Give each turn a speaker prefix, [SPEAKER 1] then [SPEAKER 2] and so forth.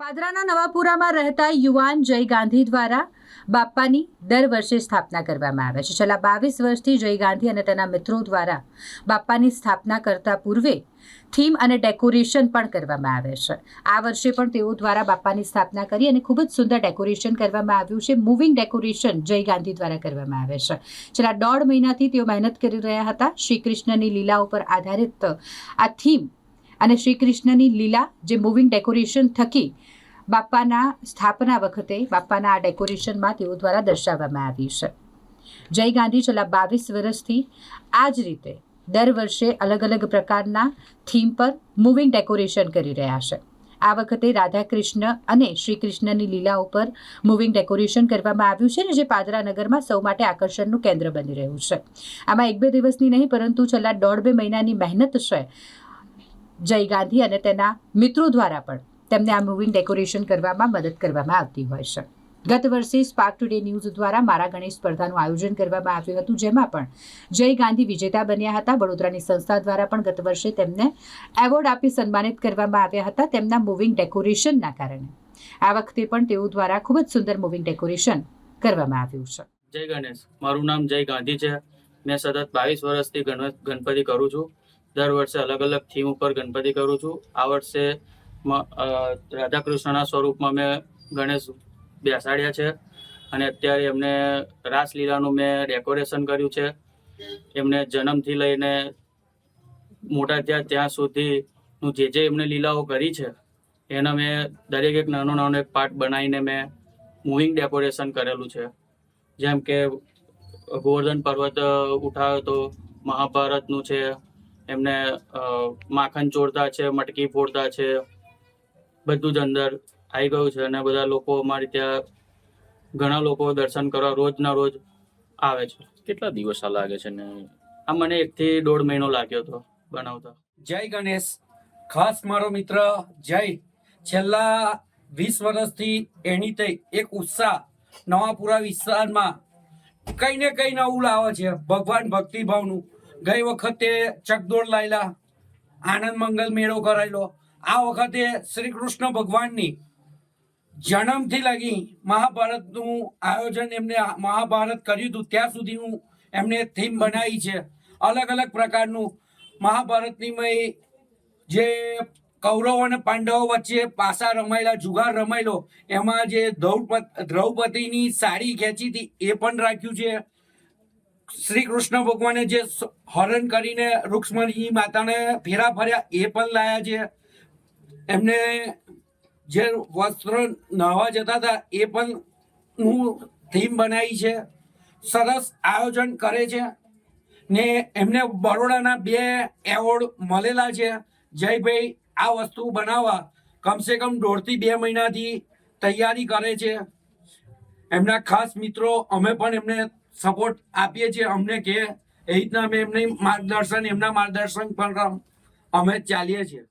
[SPEAKER 1] પાદરાના નવાપુરામાં રહેતા યુવાન જય ગાંધી દ્વારા બાપ્પાની દર વર્ષે સ્થાપના કરવામાં આવે છે. છેલ્લા બાવીસ વર્ષથી જય ગાંધી અને તેના મિત્રો દ્વારા બાપ્પાની સ્થાપના કરતા પૂર્વે થીમ અને ડેકોરેશન પણ કરવામાં આવે છે. આ વર્ષે પણ તેઓ દ્વારા બાપ્પાની સ્થાપના કરી અને ખૂબ જ સુંદર ડેકોરેશન કરવામાં આવ્યું છે. મૂવિંગ ડેકોરેશન જય ગાંધી દ્વારા કરવામાં આવે છે. છેલ્લા દોઢ મહિનાથી તેઓ મહેનત કરી રહ્યા હતા. શ્રી કૃષ્ણની લીલા ઉપર આધારિત આ થીમ અને શ્રી કૃષ્ણની લીલા જે મૂવિંગ ડેકોરેશન થકી બાપાના સ્થાપના વખતે બાપાના આ ડેકોરેશનમાં તેઓ દ્વારા દર્શાવવામાં આવી છે. જય ગાંધી છેલ્લા બાવીસ વર્ષથી આ જ રીતે દર વર્ષે અલગ અલગ પ્રકારના થીમ પર મૂવિંગ ડેકોરેશન કરી રહ્યા છે. આ વખતે રાધા કૃષ્ણ અને શ્રી કૃષ્ણની લીલા ઉપર મૂવિંગ ડેકોરેશન કરવામાં આવ્યું છે ને જે પાદરા નગરમાં સૌ માટે આકર્ષણનું કેન્દ્ર બની રહ્યું છે. આમાં એક બે દિવસની નહીં પરંતુ છેલ્લા દોઢ બે મહિનાની મહેનત છે જય ગાંધી અને તેના મિત્રો દ્વારા પણ તેમને આ મૂવિંગ ડેકોરેશન કરવામાં મદદ કરવામાં આવતી હોય છે. ગત વર્ષે સ્પાર્ક ટુડે ન્યૂઝ દ્વારા મારા ગણેશ સ્પર્ધાનું આયોજન કરવામાં આવ્યું હતું, જેમાં પણ જય ગાંધી વિજેતા બન્યા હતા. વડોદરાની સંસ્થા દ્વારા પણ ગત વર્ષે તેમને એવોર્ડ આપી સન્માનિત કરવામાં આવ્યા હતા તેમના મૂવિંગ ડેકોરેશનના કારણે. આ વખતે પણ તેઓ દ્વારા ખૂબ જ સુંદર મૂવિંગ ડેકોરેશન કરવામાં આવ્યું છે.
[SPEAKER 2] જય ગણેશ. મારું નામ જય ગાંધી છે. મેં સતત બાવીસ વર્ષથી ગણપતિ કરું છું. દર વર્ષે અલગ અલગ થીમ ઉપર ગણપતિ કરું છું. આ વર્ષે રાધાકૃષ્ણના સ્વરૂપમાં મેં ગણેશ બેસાડ્યા છે અને અત્યારે એમને રાસલીલાનું મેં ડેકોરેશન કર્યું છે. એમને જન્મથી લઈને મોટા થયા ત્યાં સુધીનું જે જે એમને લીલાઓ કરી છે, એના મેં દરેક એક નાનો નાનો એક પાર્ટ બનાવીને મેં મૂવિંગ ડેકોરેશન કરેલું છે. જેમ કે ગોવર્ધન પર્વત ઉઠાવ્યો તો મહાભારતનું છે એમને માખણ ચોરતા છે મટકી ફોડતા છે બધું જ અંદર આવી ગયું છે અને બધા લોકો અમારી ત્યાં ઘણા લોકો દર્શન કરવા રોજના રોજ આવે છે.
[SPEAKER 3] કેટલા દિવસ આ લાગે છે ને?
[SPEAKER 2] આ મને એકથી દોઢ મહિનો લાગ્યો હતો બનાવતા.
[SPEAKER 4] જય ગણેશ. ખાસ મારો મિત્ર જય. છેલ્લા વીસ વર્ષથી એની તે એક ઉત્સાહ નવાપુરા વિસ્તારમાં કઈ ને કઈ નવું લાવે છે ભગવાન ભક્તિભાવનું. ગઈ વખતે ચકદોળ લાયલા, આનંદ મંગલ મેળો કરાયેલો. આ વખતે શ્રી કૃષ્ણ ભગવાનની જન્મથી લગી મહાભારતનું આયોજન એમને મહાભારત કર્યું હતું. ત્યાં સુધીનું એમને થીમ બનાવી છે. અલગ અલગ પ્રકારનું મહાભારતની જે કૌરવો અને પાંડવો વચ્ચે પાસા રમાયેલા, જુગાર રમાયેલો, એમાં જે દ્રૌપદ, દ્રૌપદીની સાડી ખેંચી હતી એ પણ રાખ્યું છે. શ્રી કૃષ્ણ ભગવાને જે હરણ કરીને રૂક્ષ્મણી માતાને ફેરા ફર્યા, એ પણ લાયા છે. એમને જે વસ્ત્ર નહાવા જતા હતા, એ પણ હું થીમ બનાવી છે. સરસ આયોજન કરે છે. ને એમને બરોડાના બે એવોર્ડ મળેલા છે. જયભાઈ આ વસ્તુ બનાવવા. કમસે કમ દોઢથી બે મહિનાથી તૈયારી કરે છે. એમના ખાસ મિત્રો, અમે પણ એમને સપોર્ટ આપીએ છીએ અમને કે એ રીતના અમે એમની માર્ગદર્શન, એમના માર્ગદર્શન પણ અમે ચાલીએ છીએ.